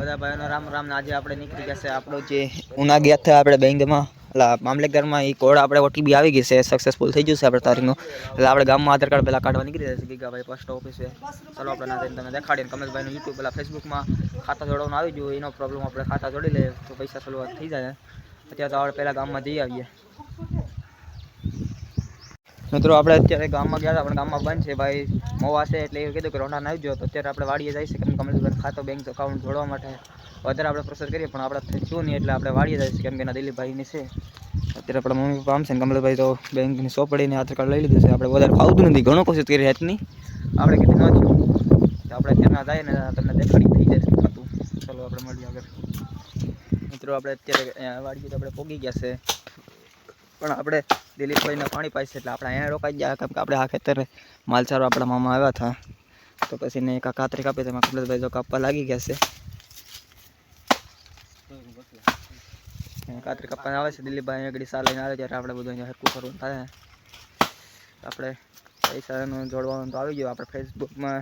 બધા ભાઈઓનો રામ રામ ને આજે આપણે નીકળી ગયા છે આપણો જે ઉના ગયા હતા આપણે બેંકમાં એટલે મામલેદારમાં એ કોડ આપણે ઓટીપી આવી ગઈ છે સક્સેસફુલ થઈ છે આપણે તારીખનો. એટલે આપણે ગામમાં આધાર કાર્ડ પહેલાં કાઢવા નીકળી જશે ગીગાભાઈ પોસ્ટ ઓફિસે ચાલો આપણે ના તમે દેખાડીએ કમલભાઈનું યુટ્યુબ પહેલાં ફેસબુકમાં ખાતા જોડવાનું આવી ગયું એનો પ્રોબ્લેમ આપણે ખાતા જોડી લે તો પૈસા શરૂઆત થઈ જાય. અત્યારે તો આપણે પહેલાં ગામમાં જઈ આવીએ. મિત્રો, આપણે અત્યારે ગામમાં ગયા હતા, પણ ગામમાં બંધ છે ભાઈ. મોવા છે એટલે એવું કીધું કે રોના આવી જો તો અત્યારે આપણે વાડીએ જઈ શકીએ કમલેશભાઈ ખાતો બેંક અકાઉન્ટ જોડવા માટે. વધારે આપણે પ્રોસેસ કરીએ, પણ આપણે થયું નહીં, એટલે આપણે વાડીએ જઈશું, કેમ કે એના દિલીપભાઈની છે. અત્યારે આપણા મમ્મી પપ્પા છે ને, કમલેશભાઈ તો બેંકની સોપડીને આધાર કાર્ડ લઈ લીધું છે. આપણે વધારે ફાવતું નથી, ઘણો કોશિશ કરી હેતની. આપણે કીધું ન થયું. આપણે અત્યારના જાય ને, તમને દેખાડી થઈ જશે ખાતું. ચલો આપણે મળીએ આગળ. મિત્રો, આપણે અત્યારે વાડીએ તો આપણે પોગી ગયા છે. પણ આપણે દિલીપભાઈને પાણી પાસે એટલે આપણે અહીંયા રોકાઈ ગયા, કેમ કે આપણે આ ખેતરે માલચારો આપણા મામા આવ્યા હતા. તો પછી ને કાંઈ કાતરી કાપી તેમાં કમલેશભાઈ જો કાપવા લાગી ગયા છે. કાતરી કાપવાને આવે છે, દિલીપભાઈ આગળ સાર લઈને આવે ત્યારે આપણે બધું અહીંયા હરકું કરવું થાય. આપણે પૈસાનું જોડવાનું તો આવી ગયું, આપણે ફેસબુકમાં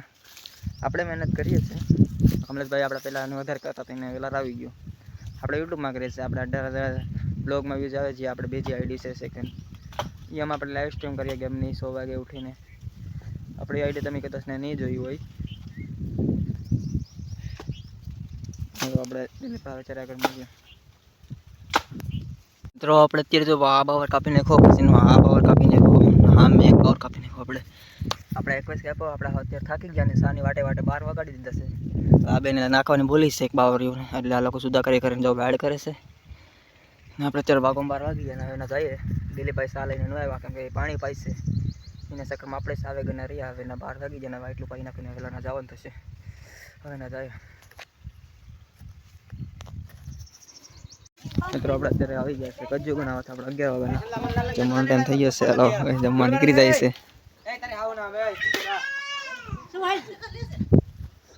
આપણે મહેનત કરીએ છીએ. કમલેશભાઈ આપણે પહેલાં વધારે કરતા તેને વેલાર આવી ગયું. આપણે યુટ્યુબમાં કરીએ છીએ, આપણે અઢાર હજાર બ્લોગમાં વ્યૂઝ આવે છે, આપણે બીજી આઈડી છે સેકન્ડ એમાં આપણે લાઈવ સ્ટ્રીમ કરીએ ગેમની સો વાગે ઉઠીને. આપણી આઈડી તમે કદાચ ને નહીં જોઈ હોય. તો આપણે દિલીપ વિચાર આગળ મૂકીએ મિત્રો, આપણે અત્યારે જો આ બાવર કાપી નાખો, પછી આ બાવર કાપી નાખો હા મેં એક બાવર કાપી નાખો આપણે. આપણે એકવીસ કાપો આપણે અત્યારે થાકી ગયા ને, સાની વાટે વાટે બાર વગાડી દીધા છે. આ બેને નાખવાની બોલી છે એક બાવરીઓને એટલે આ લોકો સુધા કરી કરીને જો એડ કરે છે. આપણે અત્યારે બાગો બાર વાગી ગયા એના જઈએ દિલીપભાઈ સા લઈને ન આવ્યા કેમ કે પાણી પાઈશે. એના ચક્કરમાં આપણે સાવે ગના રહ્યા હવે એના બાર વાગી ગયા એટલું પાઈ નાખીને વહેલા જવાનું થશે. હવે ના જાય. મિત્રો આપણે અત્યારે આવી ગયા છે કજુ ગણાવ તો આપણે અગિયાર વાગ્યાના. જમવાનો ટાઈમ થઈ જશે હાલો હવે જમવા નીકળી જાય છે.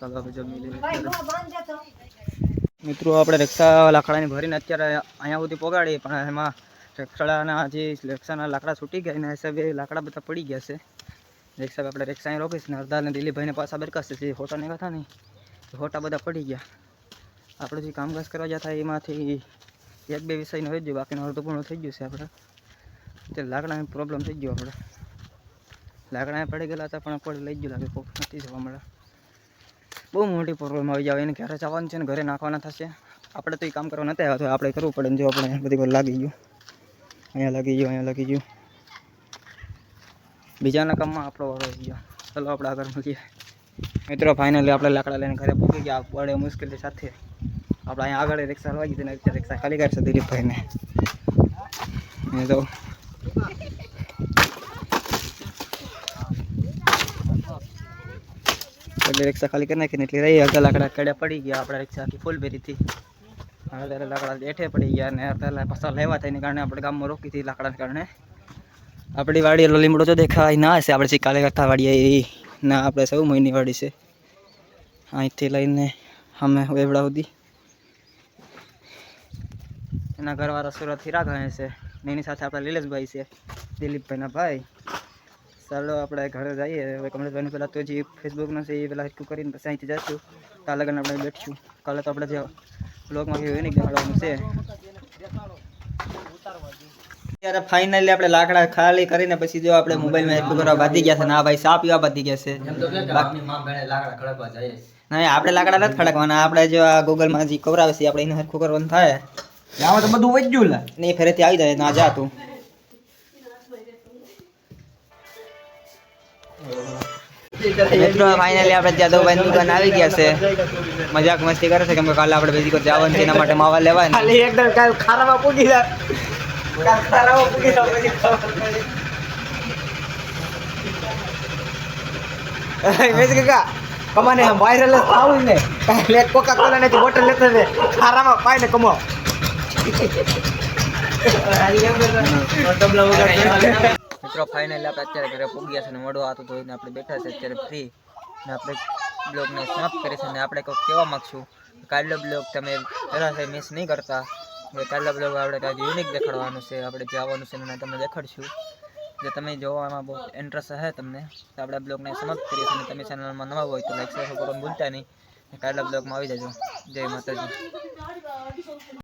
ચાલો જમી લઈએ. મિત્રો, આપણે રિક્ષા લાકડાની ભરીને અત્યારે અહીંયા સુધી પગાડી, પણ એમાં રિક્ષાના જે રિક્ષાના લાકડા છૂટી ગયા, એના હિસાબે લાકડા બધા પડી ગયા છે. રિક્ષા આપણે રિક્ષા અહીં રોકીશ ને અડધાને દિલીપભાઈને પાછા બરકાશે જે ફોટા નહીં હતા નહીં. ફોટા બધા પડી ગયા. આપણે જે કામકાજ કરવા જતા એમાંથી એક બે વિષયનું થઈ ગયું, બાકીનું અડધું પૂર્ણ થઈ ગયું છે આપણે. તે લાકડાની પ્રોબ્લેમ થઈ ગયો આપણે. લાકડા પડી ગયેલા હતા, પણ આપણે લઈ ગયું લાગે કોક નથી જવા મળે બહુ મોટી પ્રોબ્લેમ આવી જાય. એને ઘરે જવાનું છે ને ઘરે નાખવાના થશે. આપણે તો એ કામ કરવા નથી આવ્યા તો આપણે કરવું પડે ને જો આપણે બધી વાર લાગી ગયું. અહીંયા લાગી ગયું, અહીંયા લાગી ગયું. બીજાના કામમાં આપણો વારો આવી ગયો. ચલો આપણે આગળ મળીએ. મિત્રો ફાઇનલી આપણે લાકડા લઈને ઘરે પહોંચી ગયા. બડે મુશ્કેલી સાથે. આપણે અહીંયા આગળ રિક્ષા લાગી હતી ને અત્યારે રિક્ષા ખાલી કરશે દિલીપભાઈને. એ તો એટલે રિક્ષા ખાલી કરી નાખીને એટલે રહી. અડધા લાકડા કડે પડી ગયા. આપણા રિક્ષા આખી ફૂલ ભરી હતી. અડધા લાકડા બેઠે પડી ગયા અને અડધા પસાર લેવા થઈને કારણે આપણે ગામમાં રોકી હતી લાકડાને કારણે. આપણી વાડી એટલો લીમડો તો દેખાય. ના હશે, આપણે શિકાલે કરતા વાડીએ એ. ના, આપણે સૌ મહિની વાડી છે. અહીંથી લઈને અમે વેવડા સુધી. એના ઘરવાળા સુરતથી રાઘવે છે. એની સાથે આપણા લીલેશભાઈ છે. દિલીપભાઈના ભાઈ. ચાલો આપણે ઘરે જઈએ. હવે કમલેશભાઈનું પહેલાં તો જે ફેસબુકનું છે એ પહેલાં હરકું કરીને પછી અહીંથી જઈશું. કાલે લગન આપણે બેઠશું. કાલે તો આપણે જે બ્લોગમાં હોય ને દેખાડવાનું છે. ત્યારે ફાઇનલી આપણે લાકડા ખાલી કરીને પછી જો આપણે મોબાઈલમાં હરકું કરવા બાંધી ગયા છે ના ભાઈ સાપ એવા બાંધી ગયા છે. નહીં આપણે લાકડા નથી ખડકવાના. આપણે જો આ ગૂગલમાં જે કવરાવે છે આપણે એને સરખું કરવાનું થાય. આમાં તો બધું વધ્યું લા. નહીં ફેરેથી આવી જાય ના જા તું. મિત્રો ફાઇનલી આપણે ત્યાં દવાઈ દુકાન આવી ગયા છે. મજાક મસ્તી કરે છે કેમ કે કાલે આપણે બીજી કોઈ જવાનું છે એના માટે માવા લેવા ને ખાલી એકદમ કાલ ખારામાં પૂગી જા કાલ ખારામાં પૂગી જા પછી ખબર મેં કાકા કમાને વાયરલ આવું ને. કોકા કોલા ને બોટલ લેતા ને ખારામાં પાય ને કમો મિત્રો ફાઇનલ આપણે અત્યારે ઘરે પૂગ્યા છે અને મોડો આતું ધોઈને આપણે બેઠા છે અત્યારે ફ્રી ને આપણે બ્લોગને સમાપ્ત કરીશું અને આપણે કંઈક કહેવા માગશું, કાલનો બ્લોગ તમે જરા મિસ નહીં કરતા. કાલનો બ્લોગ આપણે કાંઈક યુનિક દેખાડવાનું છે, આપણે જવાનું છે ને તમને દેખાડશું. જે તમે જોવામાં બહુ ઇન્ટરેસ્ટ હશે તમને, તો આપણે બ્લોગને સમાપ્ત કરીએ છીએ અને તમે ચેનલમાં નવા હોય તો લાઈક શેર કરવાનું ભૂલતા નહીં. કાલે બ્લોગમાં આવી જજો. જય માતાજી.